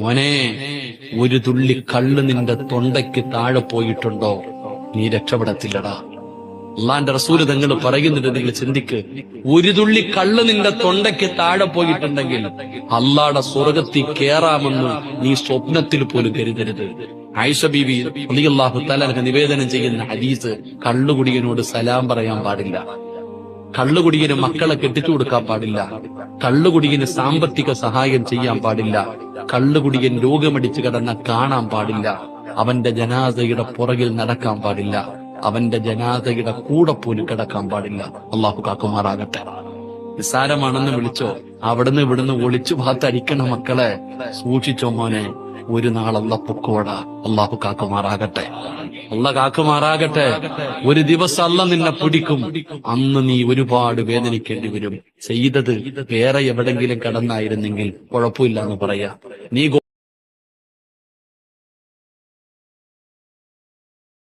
മോനെ ഒരു തുള്ളി കള്ള് നിന്റെ തൊണ്ടയ്ക്ക് താഴെ പോയിട്ടുണ്ടോ? നീ രക്ഷപ്പെടത്തില്ലടാ. അള്ളാന്റെ റസൂൽ തങ്ങൾ പറയുന്നുണ്ട് നിങ്ങൾ ചിന്തിക്ക്. ഒരു തുള്ളി കള്ള് നിന്റെ തൊണ്ടയ്ക്ക് താഴെ പോയിട്ടുണ്ടെങ്കിൽ അള്ളാടെ സ്വർഗത്തിൽ കേറാമെന്ന് നീ സ്വപ്നത്തിൽ പോലും കരുതരുത്. ആയിഷ ബീവി അള്ളാഹു തലനക്ക് നിവേദനം ചെയ്യുന്ന ഹദീസ് കള്ളുകുടിയനോട് സലാം പറയാൻ പാടില്ല. കള്ളുകുടിയന് മക്കളെ കെട്ടിച്ചു കൊടുക്കാൻ പാടില്ല. കള്ളുകുടിയന് സാമ്പത്തിക സഹായം ചെയ്യാൻ പാടില്ല. കള്ളുകുടിയൻ രോഗമടിച്ചു കിടന്ന കാണാൻ പാടില്ല. അവന്റെ ജനാസയുടെ പുറകിൽ നടക്കാൻ പാടില്ല. അവന്റെ ജനാസയുടെ കൂടെ പോലും കിടക്കാൻ പാടില്ല. അള്ളാഹു കാക്കുമാറാകട്ടെ. നിസ്സാരമാണെന്ന് വിളിച്ചോ? അവിടുന്ന് ഇവിടുന്ന് ഒളിച്ചു ഭാഗത്തടിക്കണ മക്കളെ സൂക്ഷിച്ചോ മോനെ? ഒരു നാളല്ല പൊക്കോടാ. അള്ളാഹു കാക്കുമാറാകട്ടെ. അല്ല കാക്കുമാറാകട്ടെ ഒരു ദിവസം അല്ല നിന്നെ പിടിക്കും. അന്ന് നീ ഒരുപാട് വേദനിക്കേണ്ടി വരും. ചെയ്തത് വേറെ എവിടെങ്കിലും കടന്നായിരുന്നെങ്കിൽ കുഴപ്പമില്ല എന്ന് പറയാ. നീ